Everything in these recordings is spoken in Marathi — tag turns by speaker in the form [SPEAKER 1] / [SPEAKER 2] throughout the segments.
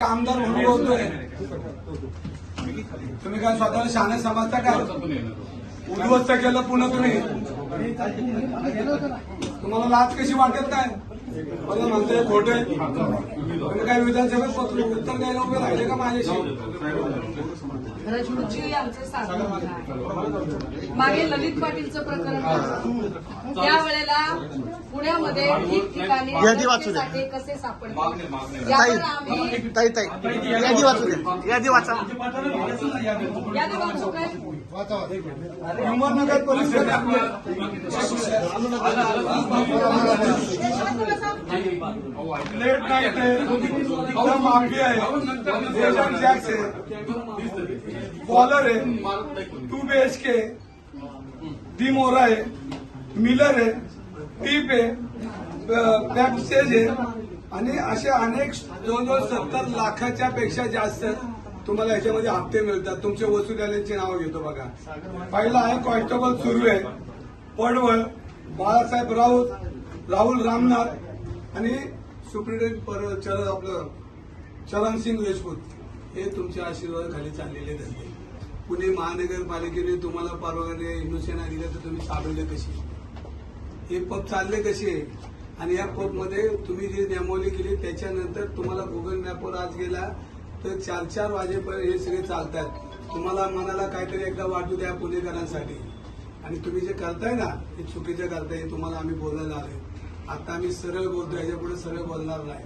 [SPEAKER 1] आमदार म्हणून बोलतोय. तुम्ही काय स्वतःला शाने समजता का? उद्ध्वस्त केलं पुन्हा तुम्ही. तुम्हाला लाच कशी वाटत काय मला म्हणतोय खोटे काय विधानसभेत पत्र उत्तर द्यायला उभे राहिले का माझ्याशी?
[SPEAKER 2] आमचे साधन मागे ललित पाटीलचं प्रकरण. त्यावेळेला पुण्यामध्ये ठिकठिकाणी
[SPEAKER 3] यादी वाचू द्या.
[SPEAKER 2] साठे कसे सापडले?
[SPEAKER 3] ताई
[SPEAKER 2] यावर आम्ही
[SPEAKER 3] ताई ताई. यादी वाचू द्या. यादी वाचा.
[SPEAKER 2] यादी वाचू काय?
[SPEAKER 1] अहमदनगर पोलीस लेट नाईट आहे एकदम माफी आहे. एजंट जॅक्स आहे. बॉलर आहे. Two B H K D मोरा आहे. मिलर आहे. टीप आहे. बॅक स्टेज आहे. आणि असे अनेक जवळजवळ सत्तर लाखाच्या पेक्षा जास्त तुम्हाला याच्यामध्ये हप्ते मिळतात. तुमच्या वसुलीची नावं घेतो बघा. पहिला आहे कॉन्स्टेबल सुरू आहे. पडवळ बाळासाहेब राऊत राहुल रामनाथ आणि सुप्रिटेंट पर चरण आपलं चरण सिंग देशमुख हे तुमच्या आशीर्वादाखाली चाललेले धंदे पुणे महानगरपालिकेने तुम्हाला परवाने हिंदुसेना दिल्या तर तुम्ही चालवले कशी हे पब चालले कसे? आणि या पपमध्ये तुम्ही जी नियमावली केली त्याच्यानंतर तुम्हाला गुगल मॅपवर आज गेला तर चार चार वाजेपर्यंत हे सगळे चालतात. तुम्हाला मनाला काहीतरी एकदा वाटू द्या पुणेकरांसाठी. आणि तुम्ही जे करताय ना हे चुकीचं करताय तुम्हाला आम्ही बोलायला आलोय. आता आम्ही सरळ बोलतो याच्यापुढे सरळ बोलणार नाही.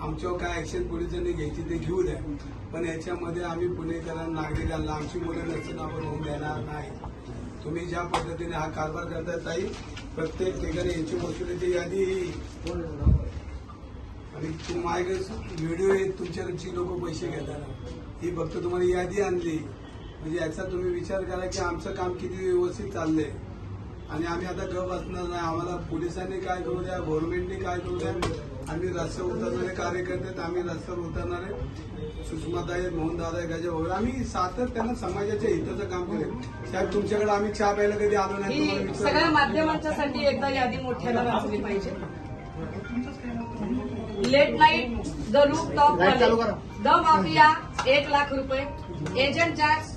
[SPEAKER 1] आमच्यावर काय ऍक्शन पोलिसांनी घ्यायची ते घेऊ द्या. पण याच्यामध्ये आम्ही पुणेकरांना नागरिकांना आमची मुलं नसून आपण होऊन देणार नाही. तुम्ही ज्या पद्धतीने हा कारभार करताय ताई प्रत्येक ठिकाणी यांची वसुलीची यादी ही. आणि तू माझ्याकडे व्हिडिओ आहेत तुमच्याकडची लोक पैसे घेतात. ही फक्त तुम्हाला यादी आणली. म्हणजे याचा तुम्ही विचार करा की आमचं काम किती व्यवस्थित चाललंय. आणि आम्ही आता गप असणार नाही. आम्हाला पोलिसांनी काय करू द्या गव्हर्नमेंटने काय करू द्या? आम्ही रस्त्यावर उतरणारे कार्यकर्ते आम्ही रस्त्यावर उतरणारे. सुषमाताई आहेत मोहनदादा आहे गजा वगैरे. आम्ही सातत्यानं समाजाच्या हिताचं काम केलं साहेब तुमच्याकडे आम्ही चहा प्यायला कधी आलो नाही?
[SPEAKER 2] ही. सगळ्या माध्यमांच्यासाठी एकदा यादी मोठ्याला वाचली पाहिजे. Late night the roof top the mafia एक लाख रुपये. एजंट जॅक्स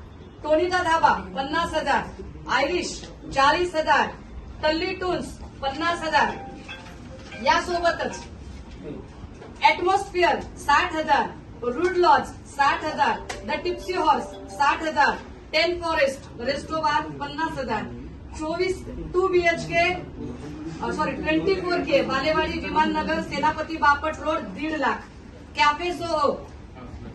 [SPEAKER 2] टोनिदा धाबा पन्नास हजार. आयरिश चाळीस हजार. तल्ली टून्स पन्नास हजार. यासोबतच ऍटमॉस्फिअर साठ हजार. रूड लॉज साठ हजार. द टिप्सी हॉर्स साठ हजार. टेन फॉरेस्ट रेस्टोबार पन्नास हजार. चोवीस two BHK sorry twenty four K Balewadi Vimannagar Senapati Bapat road दीड lakh. Cafe Soho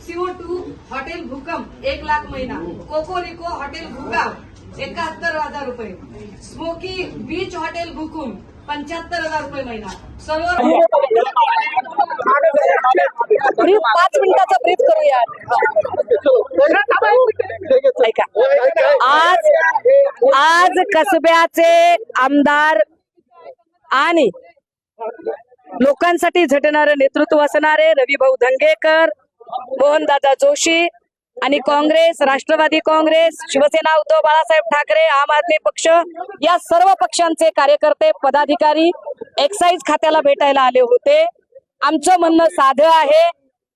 [SPEAKER 2] CO two hotel भूकंप एक लाख महिना. कोकोरिको हॉटेल भूगाव एकाहत्तर हजार रुपये. स्मोकी बीच हॉटेल भुकुम पंच्याहत्तर हजार रुपये महिना. सर्व
[SPEAKER 4] ब्रीफ पाच मिनिटाचा ब्रीफ करूया. ऐका. आज आज कसब्याचे आमदार आणि लोकांसाठी झटणारे नेतृत्व असणारे रविभाऊ धंगेकर मोहनदादा जोशी आणि काँग्रेस राष्ट्रवादी काँग्रेस शिवसेना उद्धव बाळासाहेब ठाकरे आम आदमी पक्ष या सर्व पक्षांचे कार्यकर्ते पदाधिकारी एक्साईज खात्याला भेटायला आले होते. आमचं म्हणणं साधं आहे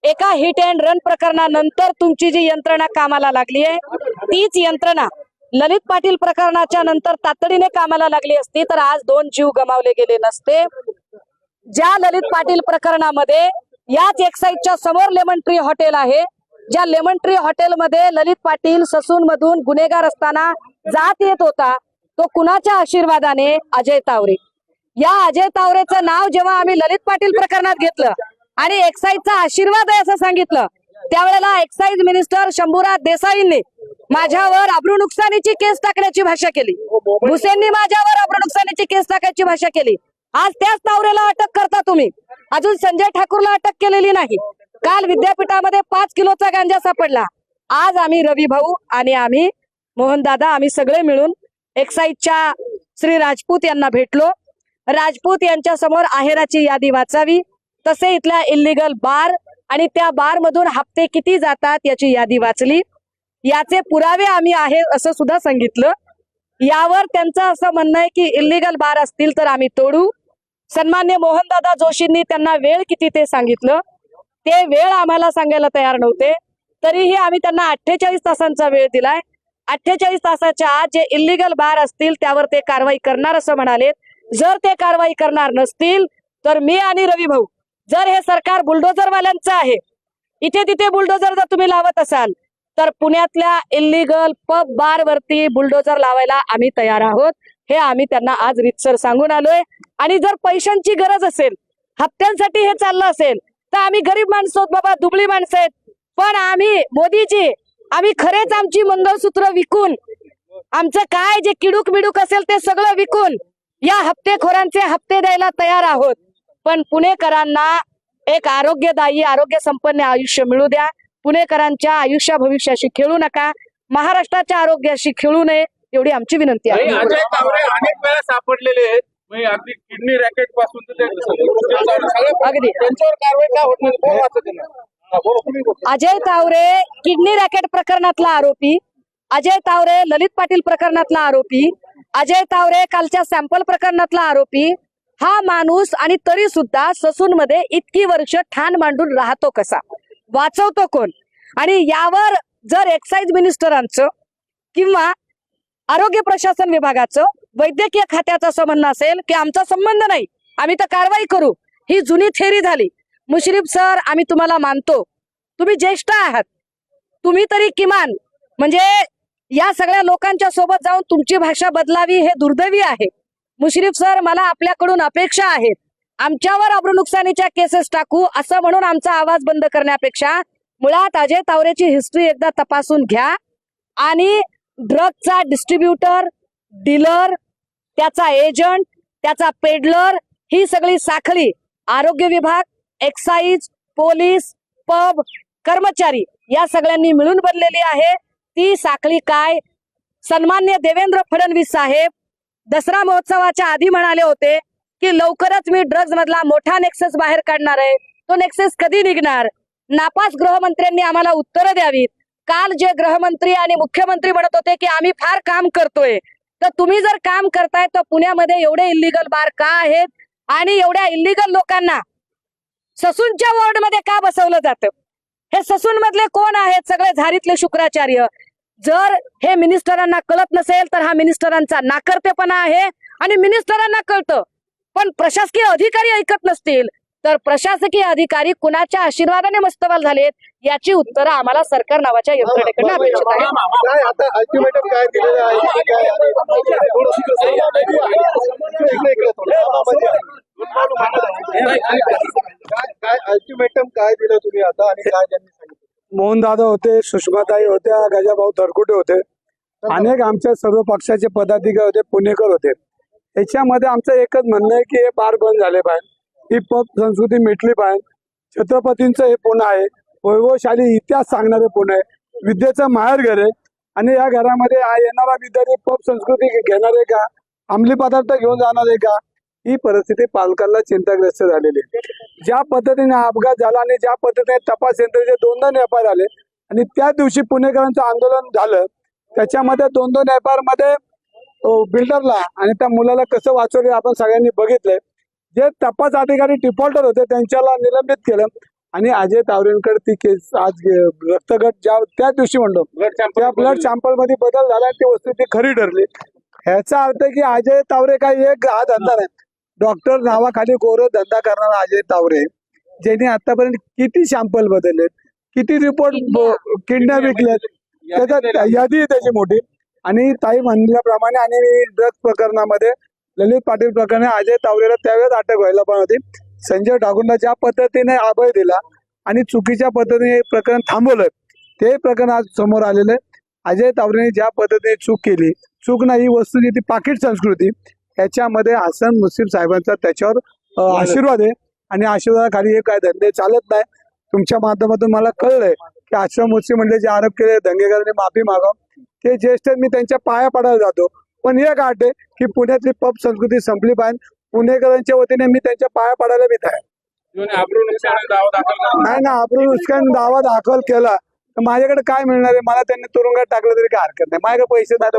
[SPEAKER 4] एका हिट अँड रन प्रकरणानंतर तुमची जी यंत्रणा कामाला लागली आहे तीच यंत्रणा ललित पाटील प्रकरणाच्या नंतर तातडीने कामाला लागली असती तर आज दोन जीव गमावले गेले नसते. ज्या ललित पाटील प्रकरणामध्ये याच एक्साईजच्या समोर लेमन ट्री हॉटेल आहे. ज्या लेमन ट्री हॉटेलमध्ये ललित पाटील ससून मधून गुन्हेगार असताना जात येत होता तो कुणाच्या आशीर्वादाने? अजय तावरे. या अजय तावरेचं नाव जेव्हा आम्ही ललित पाटील प्रकरणात घेतलं आणि एक्साईजचा आशीर्वाद आहे असं सांगितलं त्यावेळेला एक्साईज मिनिस्टर शंभूराज देसाईंनी माझ्यावर अब्रू नुकसानीची केस टाकण्याची भाषा केली. भुसेंनी माझ्यावर अब्रू नुकसानीची केस टाकायची भाषा केली. आज त्याच तावरेला अटक करता तुम्ही. अजून संजय ठाकूरला अटक केलेली नाही. काल विद्यापीठामध्ये पाच किलोचा गांजा सापडला. आज आम्ही रवी भाऊ आणि आम्ही मोहनदादा आम्ही सगळे मिळून एक्साईजच्या श्री राजपूत यांना भेटलो. राजपूत यांच्या समोर आहेराची यादी वाचावी. तसे इथल्या इल्लीगल बार आणि त्या बार मधून हप्ते किती जातात याची यादी वाचली. याचे पुरावे आम्ही आहे असं सुद्धा सांगितलं. यावर त्यांचं असं म्हणणं आहे की इल्लीगल बार असतील तर आम्ही तोडू. सन्मान्य मोहनदादा जोशींनी त्यांना वेळ किती ते सांगितलं? ते वेळ आम्हाला सांगायला तयार नव्हते. तरीही आम्ही त्यांना अठ्ठेचाळीस तासांचा वेळ दिलाय. अठ्ठेचाळीस तासाच्या आत जे इल्लीगल बार असतील त्यावर ते कारवाई करणार असं म्हणाले. जर ते कारवाई करणार नसतील तर मी आणि रवी भाऊ जर हे सरकार बुलडोझरवाल्यांचं आहे इथे तिथे बुलडोझर जर तुम्ही लावत असाल तर पुण्यातल्या इल्लीगल पब बार वरती बुलडोझर लावायला आम्ही तयार आहोत. हे आम्ही त्यांना आज रितसर सांगून आलोय. आणि जर पैशांची गरज असेल हप्त्यांसाठी हे चाललं असेल तर आम्ही गरीब माणसं आहोत बाबा दुबळी माणसं आहेत. पण आम्ही मोदीजी आम्ही खरेच आमची मंगळसूत्र विकून आमचं काय जे किडूक मिडूक असेल ते सगळं विकून या हप्तेखोरांचे हप्ते द्यायला तयार आहोत. पण पुणेकरांना एक आरोग्यदायी आरोग्य संपन्न आयुष्य मिळू द्या. पुणेकरांच्या आयुष्या भविष्याशी खेळू नका. महाराष्ट्राच्या आरोग्याशी खेळू नये. एवढी आमची विनंती आहे.
[SPEAKER 5] अजय तावरे अनेक वेळा सापडलेले आहेत. म्हणजे अगदी किडनी रॅकेटपासून ते
[SPEAKER 4] अगदी.
[SPEAKER 5] त्यांच्यावर कारवाई का होत नाही? कोण वाचत त्यांना? हा, बोला, तुम्ही बोला.
[SPEAKER 4] अजय तावरे किडनी रॅकेट प्रकरणातला आरोपी अजय तावरे ललित पाटील प्रकरणातला आरोपी अजय तावरे कालच्या सॅम्पल प्रकरणातला आरोपी हा माणूस आणि तरी सुद्धा ससून मध्ये इतकी वर्ष ठाण मांडून राहतो कसा? वाचवतो कोण? आणि यावर जर एक्साईज मिनिस्टरांचं किंवा आरोग्य प्रशासन विभागाचं वैद्यकीय खात्याचं असं म्हणणं असेल की आमचा संबंध नाही. आम्ही तर कारवाई करू. ही जुनी थेरी झाली. मुश्रीफ सर आम्ही तुम्हाला मानतो. तुम्ही ज्येष्ठ आहात. तुम्ही तरी किमान म्हणजे या सगळ्या लोकांच्या सोबत जाऊन तुमची भाषा बदलावी हे दुर्दैवी आहे. मुश्रीफ सर मला आपल्याकडून अपेक्षा आहेत. आमच्यावर अब्रू नुकसानीच्या केसेस टाकू असं म्हणून आमचा आवाज बंद करण्यापेक्षा मुळात अजय तावरेची हिस्ट्री एकदा तपासून घ्या. आणि ड्रगचा डिस्ट्रीब्युटर डीलर त्याचा एजंट त्याचा पेडलर ही सगळी साखळी आरोग्य विभाग एक्साईज पोलीस पब कर्मचारी या सगळ्यांनी मिळून बनलेली आहे. ती साखळी काय? सन्मान्य देवेंद्र फडणवीस साहेब दसरा महोत्सवाच्या आधी म्हणाले होते की लवकरच मी ड्रग्ज मधला मोठा नेक्सेस बाहेर काढणार आहे. तो नेक्सेस कधी निघणार? नापास गृहमंत्र्यांनी आम्हाला उत्तरं द्यावीत. काल जे गृहमंत्री आणि मुख्यमंत्री म्हणत होते की आम्ही फार काम करतोय तर तुम्ही जर काम करताय तर पुण्यामध्ये एवढे इल्लीगल बार का आहेत? आणि एवढ्या इल्लीगल लोकांना ससूनच्या वॉर्डमध्ये का बसवलं जातं? हे ससून मधले कोण आहेत? सगळे झारीतले शुक्राचार्य. जर हे मिनिस्टरांना कळत नसेल तर हा मिनिस्टरांचा नाकर्तेपणा आहे. आणि मिनिस्टरांना कळतं पण प्रशासकीय अधिकारी ऐकत नसतील. तर प्रशासकीय अधिकारी कुणाच्या आशीर्वादाने मस्तवाल झालेत याची उत्तरं आम्हाला सरकार नावाच्या यंत्रणेकडनं अपेक्षित आहे
[SPEAKER 6] काय आता अल्टिमेटम काय दिलेलं आहे की काय थोडंसं कसं- इकडे- इकडे थोडं. काय काय अल्टिमेटम काय दिलं तुम्ही आता आणि काय त्यांनी सांगितलं
[SPEAKER 1] मोहनदादा होते सुषमाताई होत्या गजाभाऊ धरकुटे होते अनेक आमच्या सर्व पक्षाचे पदाधिकारी होते पुणेकर होते याच्यामध्ये आमचं एकच म्हणणं आहे की हे बार बंद झाले पाहिजे ही हॉप संस्कृती मिटली पाहिजे. छत्रपतींचं हे पुणे आहे. वैभवशाली इतिहास सांगणारे पुणे आहे. विद्येचं माहेर घर आहे. आणि या घरामध्ये येणारा विद्यार्थी पप संस्कृती घेणार आहे का? अंमली पदार्थ घेऊन जाणार आहे का? ही परिस्थिती पालकांना चिंताग्रस्त झालेली आहे. ज्या पद्धतीने अपघात झाला आणि ज्या पद्धतीने तपास यंत्रणेचे दोन दोन एफ आर आले आणि त्या दिवशी पुणेकरांचं आंदोलन झालं त्याच्यामध्ये दोन दोन एफमध्ये बिल्डरला आणि त्या मुलाला कसं वाचवले आपण सगळ्यांनी बघितलंय. जे तपास अधिकारी डिफॉल्टर होते त्यांच्याला निलंबित केलं. आणि अजय तावरेंकडे ती केस आज रक्तगट ज्या त्या दिवशी म्हणलो. त्या ब्लड सॅम्पलमध्ये बदल झाला आणि ती वस्तू ती खरी ठरली. ह्याचा अर्थ की अजय तावरे काही एक हा धंदा नाही. डॉक्टर नावाखाली गोर धंदा करणारा अजय तावरे ज्यांनी आतापर्यंत किती सॅम्पल बदललेत किती रिपोर्ट किडन्या विकल्यात. त्याच्यात यादी आहे त्याची मोठी. आणि ताई म्हणल्याप्रमाणे आणि ड्रग्ज प्रकरणामध्ये ललित पाटील प्रकरणी अजय तावरेला त्यावेळेस अटक व्हायला पण होती. संजय ठाकूरला ज्या पद्धतीने अभय दिला आणि चुकीच्या पद्धतीने हे प्रकरण थांबवलं ते प्रकरण आज समोर आलेलं आहे. अजय तावरेने ज्या पद्धतीने चूक केली चूक नाही ही वस्तू जी ती पाकिट संस्कृती याच्यामध्ये हसन मुस्लिम साहेबांचा त्याच्यावर आशीर्वाद आहे. आणि आशीर्वादाखाली हे काय धंदे चालत नाही. तुमच्या माध्यमातून मला कळलंय की आश्रम मुस्लिम म्हणजे जे आरोप केले दंगेकरांनी माफी मागाव. ते ज्येष्ठ मी त्यांच्या पाया पडायला जातो. पण एक आठ आहे की पुण्यातली पब संस्कृती संपली पाहिजे. पुणेकरांच्या वतीने मी त्यांच्या पाया पडायला
[SPEAKER 5] दाखल करा.
[SPEAKER 1] नाही ना आपण नुसकान दावा दाखल केला. तर माझ्याकडे काय मिळणार आहे? मला त्यांनी तुरुंगात टाकलं तरी काय हरकत नाही. माझ्याकडे पैसे नाही.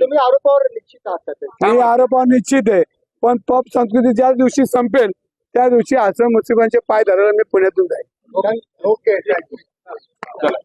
[SPEAKER 6] तुम्ही आरोपावर निश्चित आहात
[SPEAKER 1] मी आरोपावर निश्चित आहे. पण पब संस्कृती ज्या दिवशी संपेल त्या दिवशी आश्रम मुस्लिमांचे पाय धरायला मी पुण्यातून जाईल
[SPEAKER 6] ओके
[SPEAKER 5] चला.